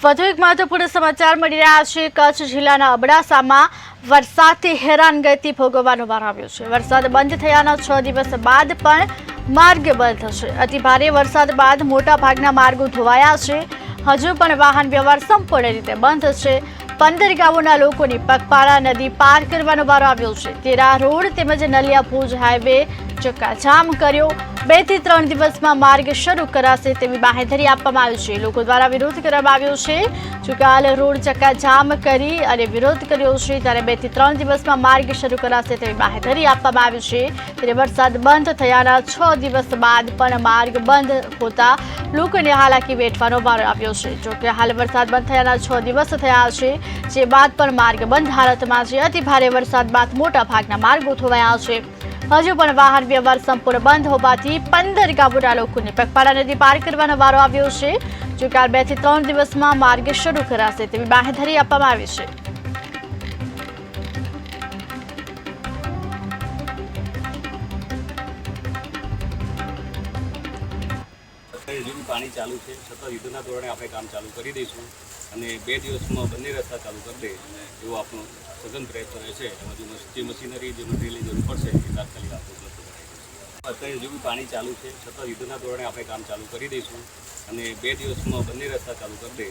વધુ એક મહત્વપૂર્ણ સમાચાર મળી રહ્યા છે. કચ્છ જિલ્લાના અબડાસામાં વરસાદથી હેરાનગતિ ભોગવવાનો વાર આવ્યો છે. વરસાદ બંધ થયાના છ દિવસ બાદ પણ માર્ગ બંધ થશે. અતિ ભારે વરસાદ બાદ મોટા ભાગના માર્ગો ધોવાયા છે. હજુ પણ વાહન વ્યવહાર સંપૂર્ણ રીતે બંધ છે. પંદર ગામોના લોકોની પગપાળા નદી પાર કરવાનો વારો આવ્યો છે. તેરા રોડ તેમજ નલિયા ભુજ હાઈવે ચક્કાજામ કર્યો. બેથી ત્રણ દિવસમાં માર્ગ શરૂ કરાશે તેવી બાહેધરી આપવામાં આવી છે. લોકો દ્વારા વિરોધ કરવામાં આવ્યો છે. જોકે હાલ રોડ ચક્કાજામ કરી અને વિરોધ કર્યો છે. ત્યારે બેથી ત્રણ દિવસમાં માર્ગ શરૂ કરાશે તેવી બાહેધરી આપવામાં આવી છે. ત્યારે વરસાદ બંધ થયાના છ દિવસ બાદ પણ માર્ગ બંધ હોતા લોકોને હાલાકી વેઠવાનો ભાર આવ્યો છે. જોકે હાલ વરસાદ બંધ થયાના છ દિવસ થયા છે, જે બાદ પણ માર્ગ બંધ હાલતમાં છે. અતિ ભારે વરસાદ બાદ મોટા ભાગના માર્ગો ધોવાયા છે. હજુ પણ વાહન વ્યવહાર સંપૂર્ણ બંધ હોવાથી પંદર ગામોના લોકોને પગપાળા નદી પાર કરવાનો વારો આવ્યો છે. જો કે બેથી ત્રણ દિવસમાં માર્ગ શરૂ કરાશે તેવી બાહેધરી આપવામાં આવી છે. અત્યારે હજુ પાણી ચાલુ છે, છતાં યુદ્ધના ધોરણે આપણે કામ ચાલુ કરી દઈશું અને બે દિવસમાં બંને રસ્તા ચાલુ કરી દે એવો આપણો સઘન પ્રયત્ન રહેશે એમાં જો મશ- જે મશીનરી, જે મટીરિયલની જરૂર પડશે એ તાત્કાલિક આપણે ઉપલબ્ધ કરાવી દઈશું. અત્યારે હજુ પાણી ચાલુ છે, છતાં યુદ્ધના ધોરણે આપણે કામ ચાલુ કરી દઈશું અને બે દિવસમાં બંને રસ્તા ચાલુ કરી દે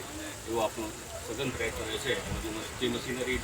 એવો આપણો સઘન પ્રયત્ન રહેશે એમાં જે મશીનરી